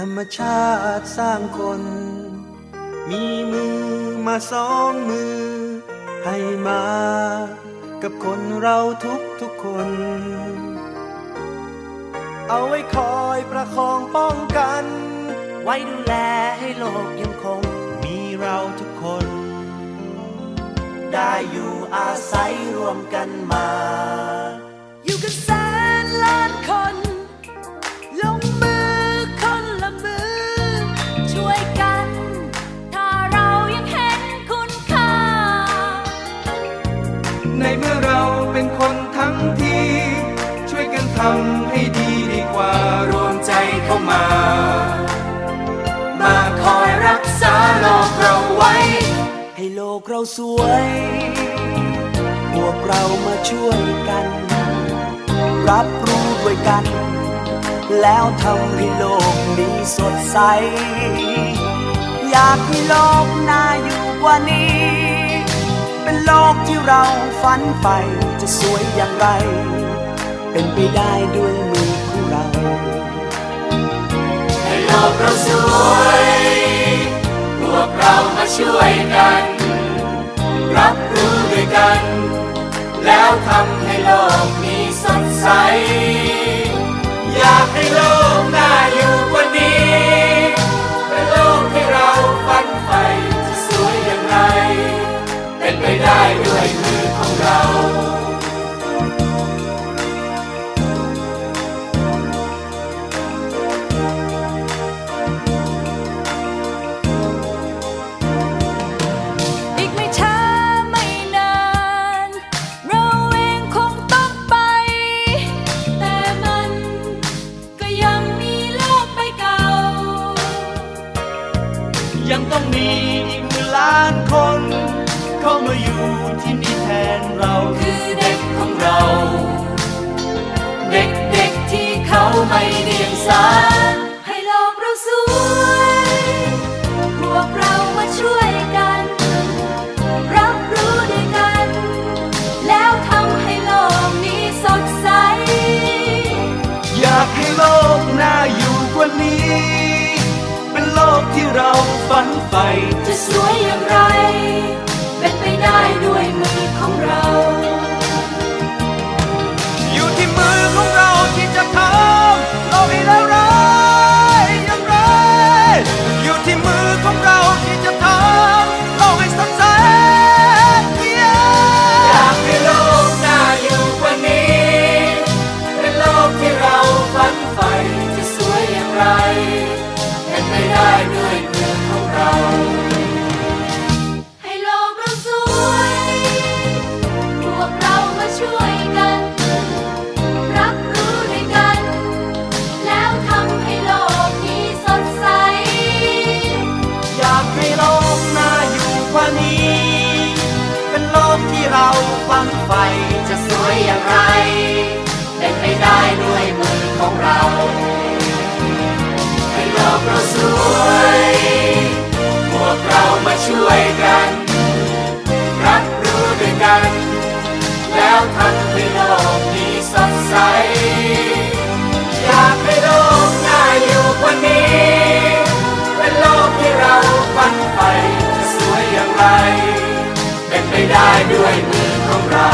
ธรรมชาติสร้างคน มีมือมาสองมือ ให้มา กับคนเราทุกทุกคน เอาไว้คอยประคองป้องกัน ไว้ดูแลให้โลกยังคง มีเราทุกคน ได้อยู่อาศัยรวมกันมา อยู่กันแสนล้านคน ในเมื่อเราเป็นคนทั้งทีช่วยกันทำให้ดีดีกว่ารวมใจเข้ามา มาคอยรักษาโลกเราไว้ ให้โลกเราสวย พวกเรามาช่วยกัน รับรู้ด้วยกัน แล้วทำให้โลกนี้สดใส อยากให้โลกน่าอยู่กว่านี้ เป็นโลกที่เราฝันใฝ่จะสวยอย่างไร เป็นไปได้ด้วยมือของเรา ให้โลกเราสวย พวกเรามาช่วยกัน รับรู้ด้วยกัน แล้วทำให้โลกนี้สดใส อยากให้ ได้ด้วยมือของเราอีกไม่ช้าไม่นานเราเองคงต้องไปแต่มันก็ยังมีโลกใบเก่ายังต้องมีอีกหมื่นล้านคน เข้ามาอยู่ที่นี่แทนเราคือเด็กของเรา เด็กๆที่เขาไม่เดียงสาให้โลกเราสวยพวกเรามาช่วยกัน รับรู้ด้วยกัน แล้วทำให้โลกนี้สดใส อยากให้โลกน่าอยู่กว่านี้ เป็นโลกที่เราฝันใฝ่จะสวยอย่างไร เราฝันใฝ่จะสวยอย่างไร เป็นไปได้ด้วยมือของเรา ให้โลกเราสวย พวกเรามาช่วยกัน รับรู้ด้วยกัน แล้วทำให้โลกนี้สดใส ได้ด้วยมือของเรา